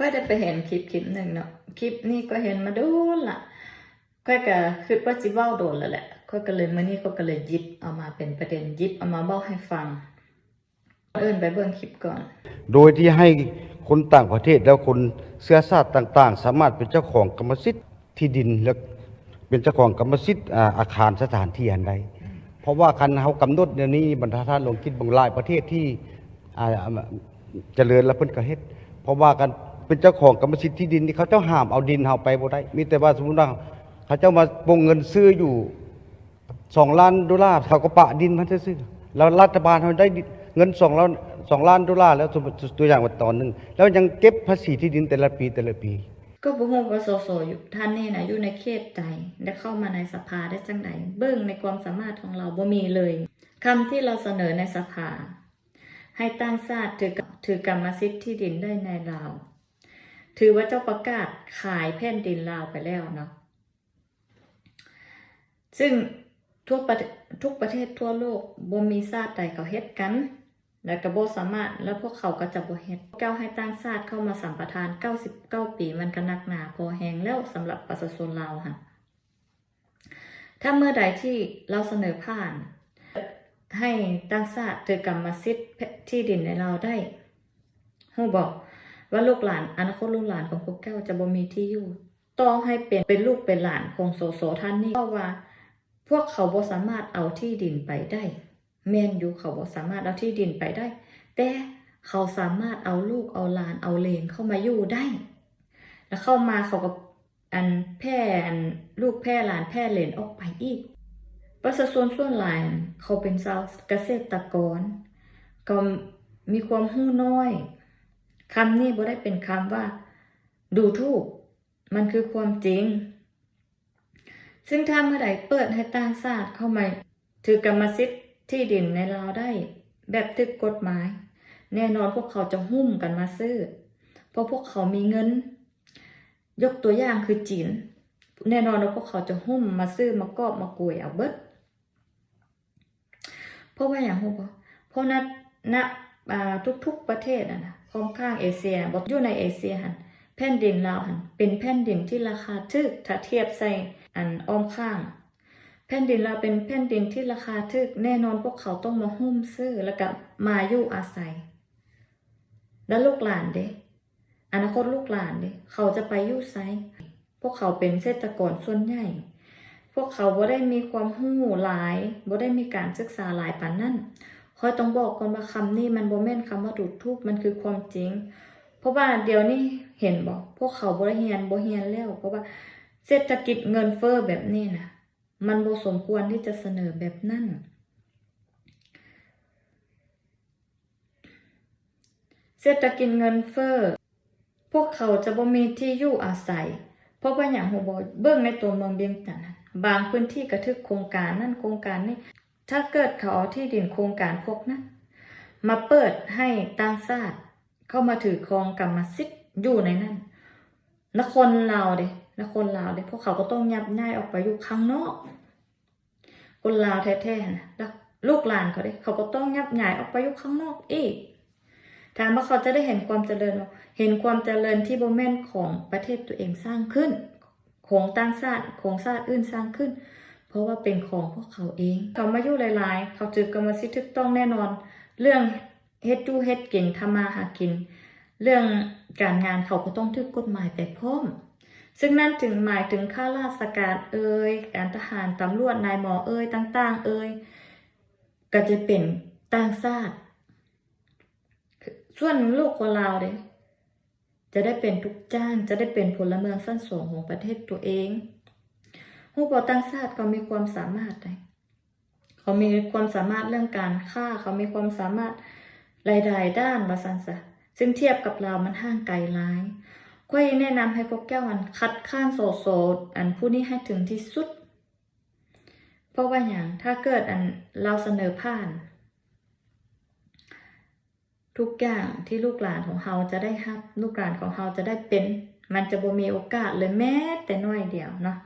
ก็ได้ไปเห็นคลิปคลิปหนึ่งเนาะคลิปนี้ก็เห็นมาโดนละก็ก็คือว่าจิเว้าโดนแล้วแหละก็ก็เลยมื่อนี้ก็ก็เลยยิบเอามาเป็นประเด็นยิบเอามาบอกให้ฟังเอิ้นไปเบิ่งคลิปก่อน โดยที่ให้คนต่างประเทศแล้วคนเชื้อชาติต่างๆ สามารถเป็นเจ้าของกรรมสิทธิ์ที่ดินและเป็นเจ้าของกรรมสิทธิ์อาคารสถานที่อันใดเพราะว่าคันเขากำหนดเดี๋ยวนี้บรรทัดฐานลงคิดบางหลายประเทศที่เจริญแล้วเพิ่นก็เฮ็ดเพราะว่ากัน เป็นเจ้าของกรรมสิทธิ์ที่ดินนี่เขาเจ้าห้ามเอาดินเฮาไปบ่ได้ มีแต่ว่าสมมุติว่าเขาเจ้ามาปงเงินซื้ออยู่สองล้านดอลลาร์เขาก็ปะดินมันซื่อแล้วรัฐบาลเขาได้เงินสองล้านสองล้านดอลลาร์แล้วตัวอย่างว่าตอนหนึงแล้วยังเก็บภาษีที่ดินแต่ละปีแต่ละปี ก็บ่ฮู้ว่าสสอยู่ท่านนี่นะอยู่ในเขตใดได้เข้ามาในสภาได้จังไดเบิ่งในความสามารถของเราบ่มีเลยคำที่เราเสนอในสภา ให้ตั้งชาติถือถือกรรมสิทธิ์ที่ดินได้ในลาว ถือว่าเจ้าประกาศขายแผ่นดินลาวไปแล้วเนาะซึ่งทั่วประทุกประเทศทั่วโลกบ่มีชาติใดเขาเฮ็ดกัน และก็บ่สามารถแล้วพวกเขาก็จะบ่เฮ็ดเก้าให้ตั้งชาติเข้ามาสัมปทาน 99 ปีมันก็นักหนาพอแหงแล้วสำหรับประชาชนลาวค่ะ ถ้าเมื่อใดที่เราเสนอผ่านให้ตั้งชาติถือกรรมสิทธิ์ที่ดินในเราได้ฮู้บอก ว่าลูกหลานอนาคตลูกหลานของพวกแก้วจะบ่มีที่อยู่ต้องให้เป็นเป็นลูกเป็นหลานของโสโสท่านนี้เพราะว่า พวกเขาบ่สามารถเอาที่ดินไปได้แมนอยู่เขาบ่สามารถเอาที่ดินไปได้ แต่เขาสามารถเอาลูกเอาหลานเอาเลนเข้ามาอยู่ได้ แล้วเข้ามาเขาก็อันแพร่อันลูกแพร่หลานแพร่เลนออกไปอีกประชาชนส่วนหลายอันเขาเป็นชาวเกษตรกร ก็มีความหู้น้อย คำนี้บ่ได้เป็นคำว่า ดูถูก มันคือความจริง ซึ่งถ้าเมื่อใดเปิดให้ต่างชาติเข้ามาถือกรรมสิทธิ์ที่ดินในลาวได้ แบบทึกกฎหมาย แน่นอนพวกเขาจะหุ้มกันมาซื้อ เพราะพวกเขามีเงิน ยกตัวอย่างคือจีนแน่นอนว่าพวกเขาจะหุ้มมาซื้อมากอบมากวยเอาเบิดเพราะว่าอย่างฮู้บ่เพราะณณอ่า ทุกๆประเทศอะนะพร้อมข้างเอเชียบ่อยู่ในเอเชียหันแผ่นดินลาวหันเป็นแผ่นดินที่ราคาถูกถ้าเทียบใส่อันอ้อมข้าง แผ่นดินเราวเป็นแผ่นดินที่ราคาถูกแน่นอนพวกเขาต้องมาหุ้มซื้อแล้วก็มาอยู่อาศัย แล้วลูกหลานเด้อนาคตลูกหลานเด้เขาจะไปอยู่ไสพวกเขาเป็นเกษตรกรส่วนใหญ่ พวกเขาบ่ได้มีความรู้หลายบ่ได้มีการศึกษาหลายปานนั้น คอยต้องบอกก่อนว่าคำนี้มันบ่แม่นคำว่าดูดทุกมันคือความจริง เพราะว่าเดี๋ยวนี้เห็นบ่พวกเขาบ่ได้เรียนบ่เรียนแล้ว เพราะว่าเศรษฐกิจเงินเฟ้อแบบนี้นะมันบ่สมควรที่จะเสนอแบบนั้นเศรษฐกิจเงินเฟ้อพวกเขาจะบ่มีที่อยู่อาศัย เพราะว่าอย่างฮู้บ่เบิ่งในตัวเมืองเบียงจันทน์บางพื้นที่ก็ทึกโครงการนั่นโครงการนี้ ถ้าเกิดเขาเอาที่ดินโครงการพวกนั้นมาเปิดให้ต่างชาติเข้ามาถือครองกรรมสิทธิ์อยู่ในนั้นนครลาวเด้นครลาวเด้พวกเขาก็ต้องยับย้ายออกไปอยู่ข้างนอก คนลาวแท้ๆนะลูกหลานเขาเด้เขาก็ต้องยับย้ายออกไปอยู่ข้างนอกอีกถามว่าเขาจะได้เห็นความเจริญ เห็นความเจริญที่โบแมนของประเทศตัวเองสร้างขึ้น ของต่างชาติของชาติอื่นสร้างขึ้น เพราะว่าเป็นของพวกเขาเองเขามาอยู่หลายๆ เขาถือกรรมสิทธิ์ถูกต้องแน่นอน เรื่องเฮ็ดดูเฮ็ดกินทำมาหากิน เรื่องการงานเขาก็ต้องถือกฎหมายไปพร้อมซึ่งนั่นถึงหมายถึงข้าราชการเอ่ยการทหารตำรวจนายหมอเอ่ยต่างๆ เอ่ยก็จะเป็นต่างชาติส่วนลูกคนลาวเด้จะได้เป็นทุกจ้างจะได้เป็นพลเมืองสั้นสูงของประเทศตัวเอง ผู้บ่ต่างชาติเขามีความสามารถได้เขามีความสามารถเรื่องการฆ่า เขามีความสามารถหลาย ๆ ด้านมาสันซะซึ่งเทียบกับเรามันห่างไกลหลายก็ยแนะนำให้พวกแก้วอันคัดค้านโสโสดอันผู้นี้ให้ถึงที่สุด เพราะว่าอย่างถ้าเกิดอันเราเสนอผ่าน ทุกอย่างที่ลูกหลานของเราจะได้รับ ลูกหลานของเราจะได้เป็น มันจะบ่มีโอกาสเลยแม้แต่น้อยเดียวเนาะ